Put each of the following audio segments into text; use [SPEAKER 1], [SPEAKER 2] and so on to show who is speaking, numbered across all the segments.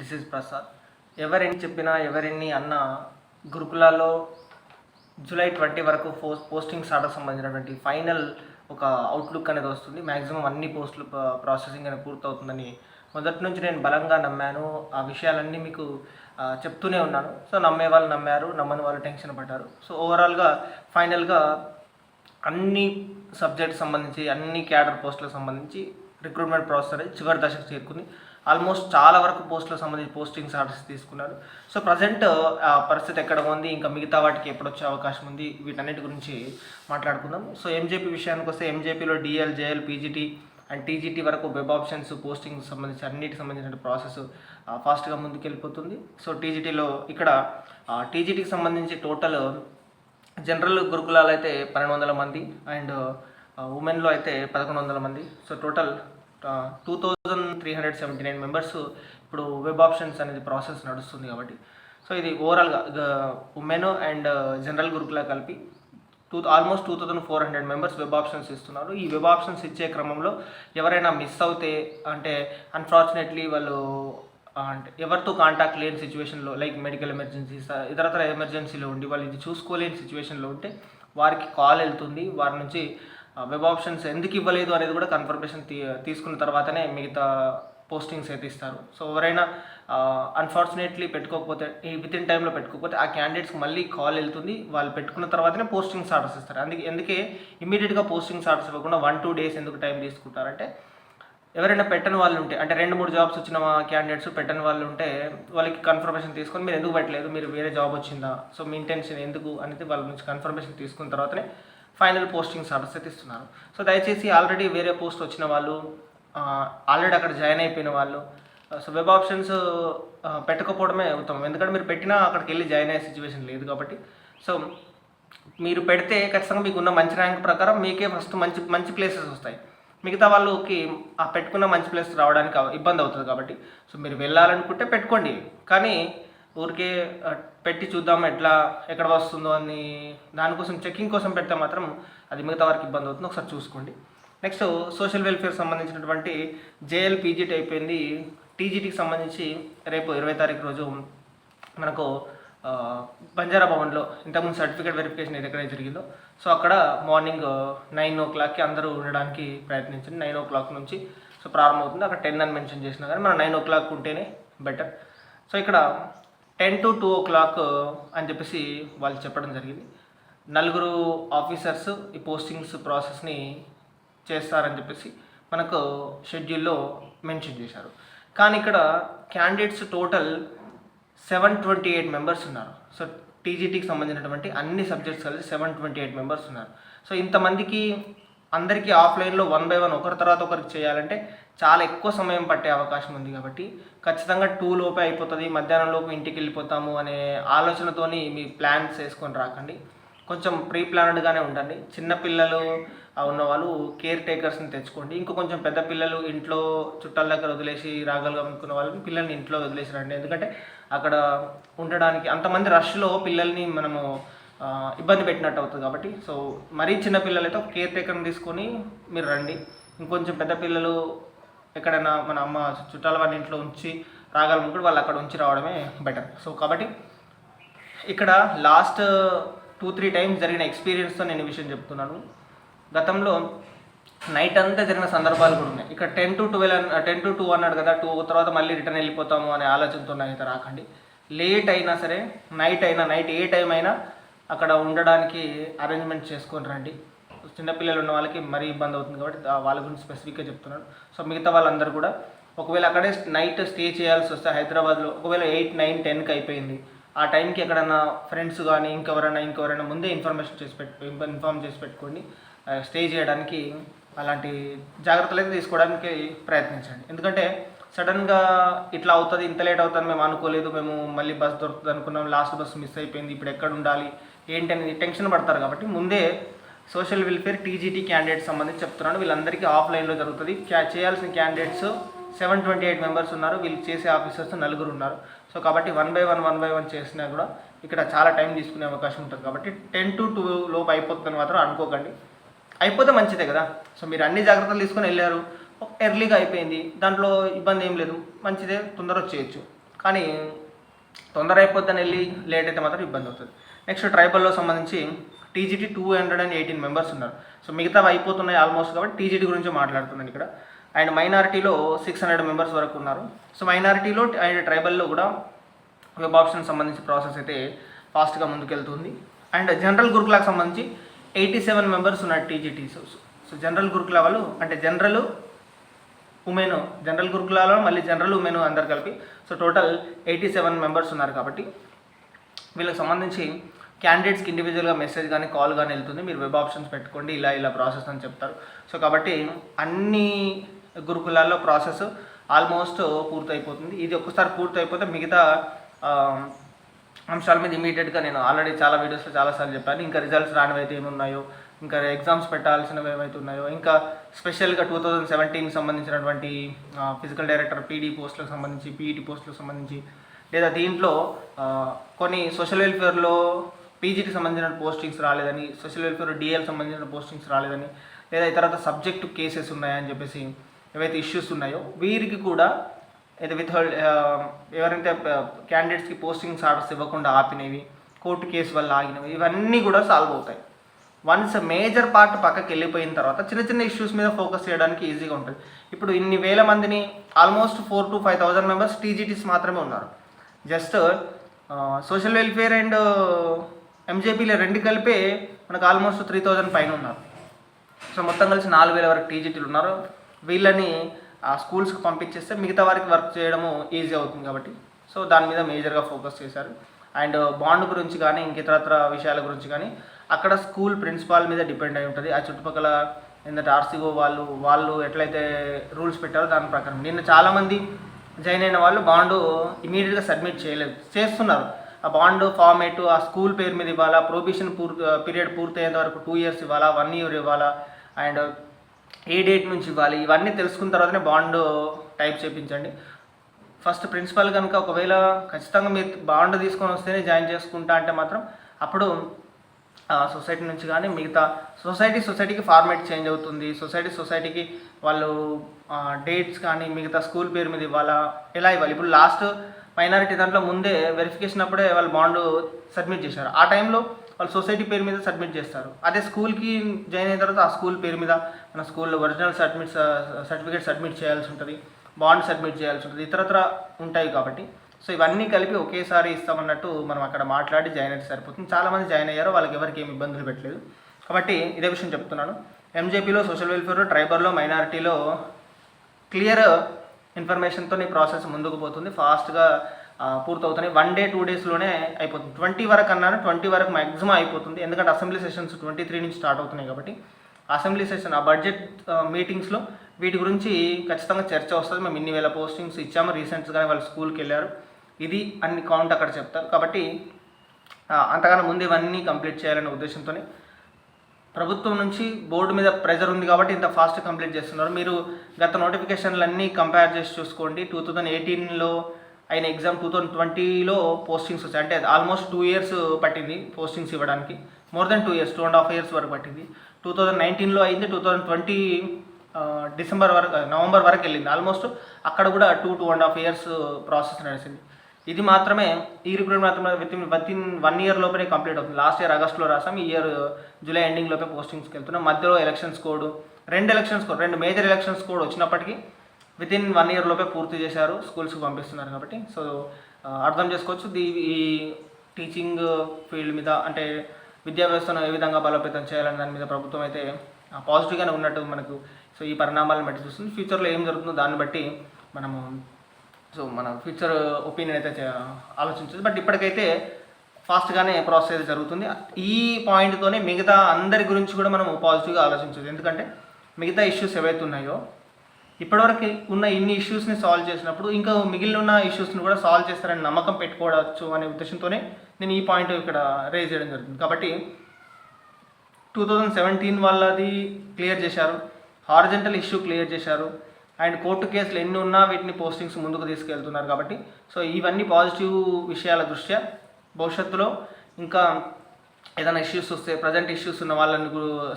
[SPEAKER 1] This is Prasad. ఎవరెన్ని చెప్పినా ఎవరెన్ని అన్న గురుకులాల్లో జూలై ట్వంటీ వరకు పోస్ పోస్టింగ్స్ ఆర్డర్ సంబంధించినటువంటి ఫైనల్ ఒక అవుట్లుక్ అనేది వస్తుంది. మ్యాక్సిమం అన్ని పోస్టులు ప్రాసెసింగ్ అనేది పూర్తవుతుందని మొదటి నుంచి నేను బలంగా నమ్మాను. ఆ విషయాలన్నీ మీకు చెప్తూనే ఉన్నాను. సో నమ్మే వాళ్ళు నమ్మారు నమ్మని వాళ్ళు టెన్షన్ పడ్డారు. సో ఓవరాల్గా ఫైనల్గా అన్ని సబ్జెక్ట్ సంబంధించి అన్ని క్యాడర్ పోస్టులకు సంబంధించి రిక్రూట్మెంట్ ప్రాసెస్ అనేది చివరి దశకు చేరుకుంది. ఆల్మోస్ట్ చాలా వరకు పోస్టులకు సంబంధించి పోస్టింగ్స్ ఆర్డర్స్ తీసుకున్నారు. సో ప్రజెంట్ ఆ పరిస్థితి ఎక్కడ ఉంది? ఇంకా మిగతా వాటికి ఎప్పుడు వచ్చే అవకాశం ఉంది? వీటన్నిటి గురించి మాట్లాడుకుందాం. సో ఎంజేపీ విషయానికి వస్తే ఎంజేపీలో DL JL PGT and TGT వరకు వెబ్ ఆప్షన్స్ పోస్టింగ్ సంబంధించి అన్నిటికి సంబంధించిన ప్రాసెస్ ఫాస్ట్గా ముందుకెళ్ళిపోతుంది. సో టీజీటీలో ఇక్కడ టీజీటీకి సంబంధించి టోటల్ జనరల్ గురుకులాలు అయితే పన్నెండు వందల మంది అండ్ ఉమెన్లో అయితే పదకొండు వందల మంది. So total two thousand three hundred seventy nine members ఇప్పుడు వెబ్ ఆప్షన్స్ అనేది ప్రాసెస్ నడుస్తుంది కాబట్టి. సో ఇది ఓవరాల్గా ఉమెన్ అండ్ జనరల్ గ్రూప్లా కలిపి two almost two thousand four hundred members web options ఇస్తున్నారు. ఈ వెబ్ ఆప్షన్స్ ఇచ్చే క్రమంలో ఎవరైనా మిస్ అవుతే అంటే అన్ఫార్చునేట్లీ వాళ్ళు అంటే ఎవరితో కాంటాక్ట్ లేని సిచ్యువేషన్లో లైక్ మెడికల్ ఎమర్జెన్సీస్ ఇతరతర ఎమర్జెన్సీలో ఉండి వాళ్ళు ఇది చూసుకోలేని సిచ్యువేషన్లో ఉంటే వారికి కాల్ వెళ్తుంది. వారి నుంచి వెబ్ ఆప్షన్స్ ఎందుకు ఇవ్వలేదు అనేది కూడా కన్ఫర్మేషన్ తీ తీసుకున్న తర్వాతనే మిగతా పోస్టింగ్స్ అయితే ఇస్తారు. సో ఎవరైనా అన్ఫార్చునేట్లీ పెట్టుకోకపోతే ఈ విత్ ఇన్ టైంలో పెట్టుకోకపోతే ఆ క్యాండిడేట్స్కి మళ్ళీ కాల్ వెళ్తుంది. వాళ్ళు పెట్టుకున్న తర్వాతనే పోస్టింగ్స్ ఆర్డర్స్ ఇస్తారు. అందుకే ఎందుకే ఇమీడియట్గా పోస్టింగ్స్ ఆర్డర్స్ ఇవ్వకుండా వన్ టూ డేస్ ఎందుకు టైం తీసుకుంటారంటే ఎవరైనా పెట్టని వాళ్ళు ఉంటే అంటే రెండు మూడు జాబ్స్ వచ్చిన క్యాండిడేట్స్ పెట్టని వాళ్ళు ఉంటే వాళ్ళకి కన్ఫర్మేషన్ తీసుకొని మీరు ఎందుకు పెట్టలేదు? మీరు వేరే జాబ్ వచ్చిందా? సో మీ ఇంటెన్షన్ ఎందుకు? అనేది వాళ్ళ నుంచి కన్ఫర్మేషన్ తీసుకున్న తర్వాతనే ఫైనల్ పోస్టింగ్స్ ఆర్డర్స్ అయితే ఇస్తున్నారు సో దయచేసి ఆల్రెడీ వేరే పోస్ట్ వచ్చిన వాళ్ళు ఆల్రెడీ అక్కడ జాయిన్ అయిపోయిన వాళ్ళు సో వెబ్ ఆప్షన్స్ పెట్టకపోవడమే ఉత్తమం. ఎందుకంటే మీరు పెట్టినా అక్కడికి వెళ్ళి జాయిన్ అయ్యే సిచ్యువేషన్ లేదు కాబట్టి. సో మీరు పెడితే ఖచ్చితంగా మీకు ఉన్న మంచి ర్యాంక్ ప్రకారం మీకే ఫస్ట్ మంచి మంచి ప్లేసెస్ వస్తాయి. మిగతా వాళ్ళకి ఆ పెట్టుకున్న మంచి ప్లేస్ రావడానికి ఇబ్బంది అవుతుంది కాబట్టి. సో మీరు వెళ్ళాలనుకుంటే పెట్టుకోండి. కానీ ఊరికే పెట్టి చూద్దాం ఎట్లా ఎక్కడ వస్తుందో అని దానికోసం చెకింగ్ కోసం పెడితే మాత్రం అది మిగతా వారికి ఇబ్బంది అవుతుంది. ఒకసారి చూసుకోండి. నెక్స్ట్ సోషల్ వెల్ఫేర్ సంబంధించినటువంటి జేఎల్ అయిపోయింది టీజీటీకి సంబంధించి రేపు ఇరవై తారీఖు రోజు మనకు బంజారా భవన్లో ఇంతకుముందు సర్టిఫికేట్ వెరిఫికేషన్ ఎక్కడైతే జరిగిందో సో అక్కడ మార్నింగ్ నైన్ ఓ క్లాక్కి అందరూ ఉండడానికి ప్రయత్నించండి. నైన్ ఓ క్లాక్ నుంచి సో ప్రారంభమవుతుంది. అక్కడ టెన్ అని మెన్షన్ చేసినా కానీ మనం నైన్ ఓ క్లాక్ ఉంటేనే బెటర్. సో ఇక్కడ ten to two o'clock uh, అని చెప్పేసి వాళ్ళు చెప్పడం జరిగింది. నలుగురు ఆఫీసర్స్ ఈ పోస్టింగ్స్ ప్రాసెస్ని చేస్తారని చెప్పేసి మనకు షెడ్యూల్లో మెన్షన్ చేశారు. కానీ ఇక్కడ candidates total seven twenty eight members ఉన్నారు. సో టీజీటీకి సంబంధించినటువంటి అన్ని సబ్జెక్ట్స్ కలిసి సెవెన్ ట్వంటీ ఎయిట్ మెంబర్స్ ఉన్నారు. సో ఇంతమందికి అందరికీ ఆఫ్లైన్లో వన్ బై వన్ ఒకరి తర్వాత ఒకరికి చేయాలంటే చాలా ఎక్కువ సమయం పట్టే అవకాశం ఉంది కాబట్టి ఖచ్చితంగా టూ లోపే అయిపోతుంది. మధ్యాహ్నం లోపు ఇంటికి వెళ్ళిపోతాము అనే ఆలోచనతోని మీ ప్లాన్స్ వేసుకొని రాకండి. కొంచెం ప్రీ ప్లానెడ్గానే ఉండండి. చిన్న పిల్లలు ఆ, ఉన్నవాళ్ళు కేర్ టేకర్స్ని తెచ్చుకోండి. ఇంకో కొంచెం పెద్ద పిల్లలు ఇంట్లో చుట్టాల దగ్గర వదిలేసి రాగలు అనుకున్న వాళ్ళని పిల్లల్ని ఇంట్లో వదిలేసి రండి. ఎందుకంటే అక్కడ ఉండడానికి అంతమంది రష్లో పిల్లల్ని మనము ఇబ్బంది పెట్టినట్టు అవుతుంది కాబట్టి. సో మరీ చిన్న పిల్లలైతే ఒక కేర్ టేకర్ని తీసుకొని మీరు రండి. ఇంకొంచెం పెద్ద పిల్లలు ఎక్కడైనా మన అమ్మ చుట్టాల వాళ్ళ ఇంట్లో ఉంచి రాగలనుకుంటే వాళ్ళు అక్కడ ఉంచి రావడమే బెటర్. సో కాబట్టి ఇక్కడ లాస్ట్ టూ త్రీ టైమ్స్ జరిగిన ఎక్స్పీరియన్స్తో నేను ఈ విషయం చెప్తున్నాను. గతంలో నైట్ అంతా జరిగిన సందర్భాలు కూడా ఉన్నాయి. ఇక్కడ ten to twelve ten to two అన్నాడు కదా టూ తర్వాత మళ్ళీ రిటర్న్ వెళ్ళిపోతాము అనే ఆలోచనతో అయితే రాకండి. లేట్ అయినా సరే నైట్ అయినా నైట్ ఏ టైం అయినా అక్కడ ఉండడానికి అరేంజ్మెంట్ చేసుకొని రండి. చిన్నపిల్లలు ఉన్న వాళ్ళకి మరీ ఇబ్బంది అవుతుంది కాబట్టి వాళ్ళ గురించి స్పెసిఫిక్గా చెప్తున్నాను. సో మిగతా వాళ్ళందరూ కూడా ఒకవేళ అక్కడే నైట్ స్టే చేయాల్సి వస్తే హైదరాబాద్లో ఒకవేళ ఎయిట్ నైన్ టెన్కి అయిపోయింది. ఆ టైంకి ఎక్కడైనా ఫ్రెండ్స్ కానీ ఇంకెవరైనా ఇంకెవరైనా ముందే ఇన్ఫర్మేషన్ చేసి పెట్టు ఇన్ఫార్మ్ చేసి పెట్టుకోండి. స్టే చేయడానికి అలాంటి జాగ్రత్తలు అయితే తీసుకోవడానికి ప్రయత్నించండి. ఎందుకంటే సడన్గా ఇట్లా అవుతుంది ఇంత లేట్ అవుతుంది మేము అనుకోలేదు. మేము మళ్ళీ బస్ దొరుకుతుంది అనుకున్నాం. లాస్ట్ బస్ మిస్ అయిపోయింది. ఇప్పుడు ఎక్కడ ఉండాలి? ఏంటి అనేది టెన్షన్ పడతారు కాబట్టి ముందే సోషల్ వెల్ఫేర్ టీజీటీ క్యాండిడేట్స్ సంబంధించి చెప్తున్నాను. వీళ్ళందరికీ ఆఫ్లైన్లో జరుగుతుంది. క్యా చేయాల్సిన candidates seven twenty eight members ఉన్నారు. వీళ్ళు చేసే ఆఫీసర్స్ నలుగురు ఉన్నారు. సో కాబట్టి one by one one by one చేసినా కూడా ఇక్కడ చాలా టైం తీసుకునే అవకాశం ఉంటుంది. కాబట్టి టెన్ టు టూ లోపు అయిపోతుందని మాత్రం అనుకోకండి. అయిపోతే మంచిదే కదా. సో మీరు అన్ని జాగ్రత్తలు తీసుకొని వెళ్ళారు. ఎర్లీగా అయిపోయింది. దాంట్లో ఇబ్బంది ఏం లేదు. మంచిదే తొందర వచ్చేయచ్చు. కానీ తొందర అయిపోద్దని వెళ్ళి లేట్ అయితే మాత్రం ఇబ్బంది అవుతుంది. నెక్స్ట్ ట్రైబల్లో సంబంధించి TGT two hundred and eighteen members ఉన్నారు. సో మిగతావి అయిపోతున్నాయి ఆల్మోస్ట్ కాబట్టి టీజీటీ గురించి మాట్లాడుతున్నాను ఇక్కడ. అండ్ మైనారిటీలో సిక్స్ హండ్రెడ్ మెంబర్స్ వరకు ఉన్నారు. సో మైనారిటీలో అండ్ ట్రైబల్లో కూడా వెబ్ ఆప్షన్ సంబంధించి ప్రాసెస్ అయితే ఫాస్ట్గా ముందుకెళ్తుంది. అండ్ జనరల్ గురుకులకు సంబంధించి ఎయిటీ సెవెన్ మెంబర్స్ ఉన్నారు TGT so so general Gurukula వాళ్ళు అంటే జనరల్ ఉమెన్ జనరల్ గురుకులాలో మళ్ళీ జనరల్ ఉమెన్ అందరు కలిపి. So total eighty seven members ఉన్నారు కాబట్టి వీళ్ళకి సంబంధించి క్యాండిడేట్స్కి ఇండివిజువల్గా మెసేజ్ కానీ కాల్ కానీ వెళ్తుంది. మీరు వెబ్ ఆప్షన్స్ పెట్టుకోండి ఇలా ఇలా ప్రాసెస్ అని చెప్తారు. సో కాబట్టి అన్ని గురుకులాల్లో ప్రాసెస్ ఆల్మోస్ట్ పూర్తయిపోతుంది. ఇది ఒక్కసారి పూర్తయిపోతే మిగతా అంశాల మీద ఇమీడియట్గా నేను ఆల్రెడీ చాలా వీడియోస్లో చాలాసార్లు చెప్పాను. ఇంకా రిజల్ట్స్ రానివైతే ఏమున్నాయో ఇంకా ఎగ్జామ్స్ పెట్టాల్సినవి ఏవైతే ఉన్నాయో ఇంకా స్పెషల్గా టూ థౌజండ్ సెవెంటీన్కి సంబంధించినటువంటి ఫిజికల్ డైరెక్టర్ పీడీ పోస్టులకు సంబంధించి పీఈటీ పోస్టులకు సంబంధించి లేదా దీంట్లో కొన్ని సోషల్ వెల్ఫేర్లో పీజీకి సంబంధించిన పోస్టింగ్స్ రాలేదని సోషల్ వెల్ఫేర్ డిఎల్ సంబంధించిన పోస్టింగ్స్ రాలేదని లేదా ఇతర సబ్జెక్టు కేసెస్ ఉన్నాయని చెప్పేసి ఏవైతే ఇష్యూస్ ఉన్నాయో వీరికి కూడా అయితే విత్ ఎవరైతే క్యాండిడేట్స్కి పోస్టింగ్స్ ఆర్డర్స్ ఇవ్వకుండా ఆపినవి కోర్టు కేసు వల్ల ఆగినవి ఇవన్నీ కూడా సాల్వ్ అవుతాయి. వన్స్ మేజర్ పార్ట్ పక్కకి వెళ్ళిపోయిన తర్వాత చిన్న చిన్న ఇష్యూస్ మీద ఫోకస్ చేయడానికి ఈజీగా ఉంటుంది. ఇప్పుడు ఇన్ని వేల మందిని almost four to five thousand members TGTs మాత్రమే ఉన్నారు. జస్ట్ సోషల్ వెల్ఫేర్ అండ్ ఎంజేపీలో రెండు కలిపే మనకు ఆల్మోస్ట్ త్రీ థౌజండ్ పైన ఉన్నారు. సో మొత్తం కలిసి నాలుగు వేల వరకు టీజీటీలు ఉన్నారు. వీళ్ళని ఆ స్కూల్స్కి పంపించేస్తే మిగతా వారికి వర్క్ చేయడము ఈజీ అవుతుంది కాబట్టి. సో దాని మీద మేజర్గా ఫోకస్ చేశారు. అండ్ బాండ్ uh, గురించి కానీ ఇంకితరత్ర విషయాల గురించి కానీ అక్కడ స్కూల్ ప్రిన్సిపాల్ మీద డిపెండ్ అయి ఉంటుంది. ఆ చుట్టుపక్కల ఏంటంటే ఆర్సీఓ వాళ్ళు వాళ్ళు ఎట్లయితే రూల్స్ పెట్టారో దాని ప్రకారం. నిన్న చాలామంది జాయిన్ అయిన వాళ్ళు బాండ్ ఇమీడియట్గా సబ్మిట్ చేయలేదు. చేస్తున్నారు. ఆ బాండ్ ఫార్మేట్ ఆ స్కూల్ పేరు మీద ఇవ్వాలా ప్రొబిషన్ పూర్తి పీరియడ్ పూర్తయ్యేంత వరకు టూ ఇయర్స్ ఇవ్వాలా వన్ ఇయర్ ఇవ్వాలా అండ్ ఏ డేట్ నుంచి ఇవ్వాలి ఇవన్నీ తెలుసుకున్న తర్వాతనే బాండ్ టైప్ చేయించండి ఫస్ట్ ప్రిన్సిపల్ కనుక ఒకవేళ ఖచ్చితంగా మీరు బాండ్ తీసుకొని వస్తేనే జాయిన్ చేసుకుంటా అంటే మాత్రం అప్పుడు సొసైటీ నుంచి కానీ మిగతా సొసైటీ సొసైటీకి ఫార్మేట్ చేంజ్ అవుతుంది. సొసైటీ సొసైటీకి వాళ్ళు డేట్స్ కానీ మిగతా స్కూల్ పేరు మీద ఇవ్వాలా ఎలా ఇవ్వాలి? ఇప్పుడు లాస్ట్ మైనారిటీ దాంట్లో ముందే వెరిఫికేషన్ అప్పుడే వాళ్ళు బాండ్ సబ్మిట్ చేశారు. ఆ టైంలో వాళ్ళు సొసైటీ పేరు మీద సబ్మిట్ చేస్తారు. అదే స్కూల్కి జాయిన్ అయిన తర్వాత ఆ స్కూల్ పేరు మీద మన స్కూల్లో ఒరిజినల్ సబ్మిట్ సర్టిఫికేట్ సబ్మిట్ చేయాల్సి ఉంటుంది. బాండ్ సబ్మిట్ చేయాల్సి ఉంటుంది. ఇతరత్ర ఉంటాయి కాబట్టి సో ఇవన్నీ కలిపి ఒకేసారి ఇస్తామన్నట్టు మనం అక్కడ మాట్లాడి జాయిన్ అయితే సరిపోతుంది. చాలామంది జాయిన్ అయ్యారు వాళ్ళకి ఎవరికి ఏమి ఇబ్బందులు పెట్టలేదు. కాబట్టి ఇదే విషయం చెప్తున్నాను. ఎంజేపీలో సోషల్ వెల్ఫేర్ ట్రైబర్లో మైనారిటీలో క్లియర్ ఇన్ఫర్మేషన్తో నీ ప్రాసెస్ ముందుకు పోతుంది. ఫాస్ట్గా పూర్తవుతున్నాయి. వన్ డే టూ డేస్లోనే అయిపోతుంది. ట్వంటీ వరకు అన్నాను ట్వంటీ వరకు మ్యాక్సిమం అయిపోతుంది. ఎందుకంటే అసెంబ్లీ సెషన్స్ ట్వంటీ త్రీ నుంచి స్టార్ట్ అవుతున్నాయి కాబట్టి. అసెంబ్లీ సెషన్ ఆ బడ్జెట్ మీటింగ్స్లో వీటి గురించి ఖచ్చితంగా చర్చ వస్తుంది. మేము ఇన్ని వేల పోస్టింగ్స్ ఇచ్చాము. రీసెంట్గానే వాళ్ళు స్కూల్కి వెళ్ళారు. ఇది అన్ని కౌంట్ అక్కడ చెప్తారు. కాబట్టి అంతకన్నా ముందు ఇవన్నీ కంప్లీట్ చేయాలనే ఉద్దేశంతోనే ప్రభుత్వం నుంచి బోర్డు మీద ప్రెజర్ ఉంది కాబట్టి ఇంత ఫాస్ట్ కంప్లీట్ చేస్తున్నారు. మీరు గత నోటిఫికేషన్లన్నీ కంపేర్ చేసి చూసుకోండి. టూ థౌజండ్ ఎయిటీన్లో అయిన ఎగ్జామ్ టూ థౌజండ్ ట్వంటీలో పోస్టింగ్స్ వచ్చాయి. అంటే ఆల్మోస్ట్ టూ ఇయర్స్ పట్టింది పోస్టింగ్స్ ఇవ్వడానికి. More than two years two and half years వరకు పట్టింది. టూ థౌజండ్ నైన్టీన్లో అయింది టూ థౌజండ్ ట్వంటీ డిసెంబర్ వరకు నవంబర్ వరకు వెళ్ళింది. ఆల్మోస్ట్ అక్కడ కూడా two two and half years process నడిచింది. ఇది మాత్రమే ఈ రిక్రూట్మెంట్ మాత్రమే within within one year లోపలే కంప్లీట్ అవుతుంది లాస్ట్ ఇయర్ ఆగస్ట్లో రాసాం ఈ ఇయర్ జూలై ఎండింగ్ లోపే పోస్టింగ్స్కి వెళ్తున్నాం మధ్యలో ఎలక్షన్స్ కోడ్ రెండు ఎలక్షన్స్ కోడ్ రెండు మేజర్ ఎలక్షన్స్ కోడ్ వచ్చినప్పటికీ విత్ ఇన్ వన్ ఇయర్ లోపే పూర్తి చేశారు స్కూల్స్కి పంపిస్తున్నారు కాబట్టి. సో అర్థం చేసుకోవచ్చు. దీ ఈ టీచింగ్ ఫీల్డ్ మీద అంటే విద్యా వ్యవస్థను ఏ విధంగా బలోపేతం చేయాలని దాని మీద ప్రభుత్వం అయితే పాజిటివ్గానే ఉన్నట్టు మనకు సో ఈ పరిణామాలను బట్టి చూస్తుంది. ఫ్యూచర్లో ఏం జరుగుతుందో దాన్ని బట్టి మనము సో మన ఫ్యూచర్ ఒపీనియన్ అయితే ఆలోచించదు బట్ ఇప్పటికైతే ఫాస్ట్గానే ప్రాసెస్ అయితే జరుగుతుంది. ఈ పాయింట్తోనే మిగతా అందరి గురించి కూడా మనం పాజిటివ్గా ఆలోచించదు ఎందుకంటే మిగతా ఇష్యూస్ ఏవైతే ఉన్నాయో ఇప్పటివరకు ఉన్న ఇన్ని ఇష్యూస్ని సాల్వ్ చేసినప్పుడు ఇంకా మిగిలిన ఉన్న ఇష్యూస్ని కూడా సాల్వ్ చేస్తారని నమ్మకం పెట్టుకోవచ్చు అనే ఉద్దేశంతోనే నేను ఈ పాయింట్ ఇక్కడ రేజ్ చేయడం జరుగుతుంది. కాబట్టి టూ థౌజండ్ సెవెంటీన్ వాళ్ళది క్లియర్ చేశారు. హార్జెంటల్ ఇష్యూ క్లియర్ చేశారు. అండ్ కోర్టు కేసులు ఎన్ని ఉన్నా వీటిని పోస్టింగ్స్ ముందుకు తీసుకెళ్తున్నారు కాబట్టి. సో ఇవన్నీ పాజిటివ్ విషయాల దృష్ట్యా భవిష్యత్తులో ఇంకా ఏదైనా ఇష్యూస్ వస్తే ప్రజెంట్ ఇష్యూస్ ఉన్న వాళ్ళని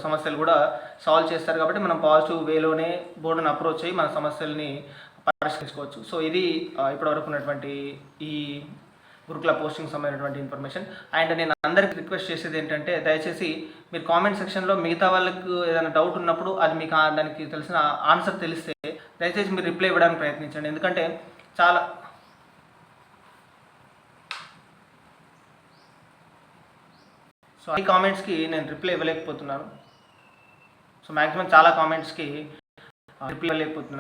[SPEAKER 1] సమస్యలు కూడా సాల్వ్ చేస్తారు కాబట్టి మనం పాజిటివ్ వేలోనే బోర్డుని అప్రోచ్ అయ్యి మన సమస్యల్ని పరిష్కరించుకోవచ్చు. సో ఇది ఇప్పటివరకు ఉన్నటువంటి ఈ గురుకుల పోస్టింగ్ సంబంధించినటువంటి ఇన్ఫర్మేషన్ అండ్ నేను అందరికి రిక్వెస్ట్ చేసేది ఏంటంటే దయచేసి మీరు కామెంట్ సెక్షన్లో మిగతా వాళ్ళకు ఏదైనా డౌట్ ఉన్నప్పుడు అది మీకు దానికి తెలిసిన ఆన్సర్ తెలిస్తే దయచేసి మీరు రిప్లై ఇవ్వడానికి ప్రయత్నించండి. ఎందుకంటే చాలా సో ఈ కామెంట్స్కి నేను రిప్లై ఇవ్వలేకపోతున్నాను. సో మ్యాక్సిమం చాలా కామెంట్స్కి రిప్లై ఇవ్వలేకపోతున్నాను.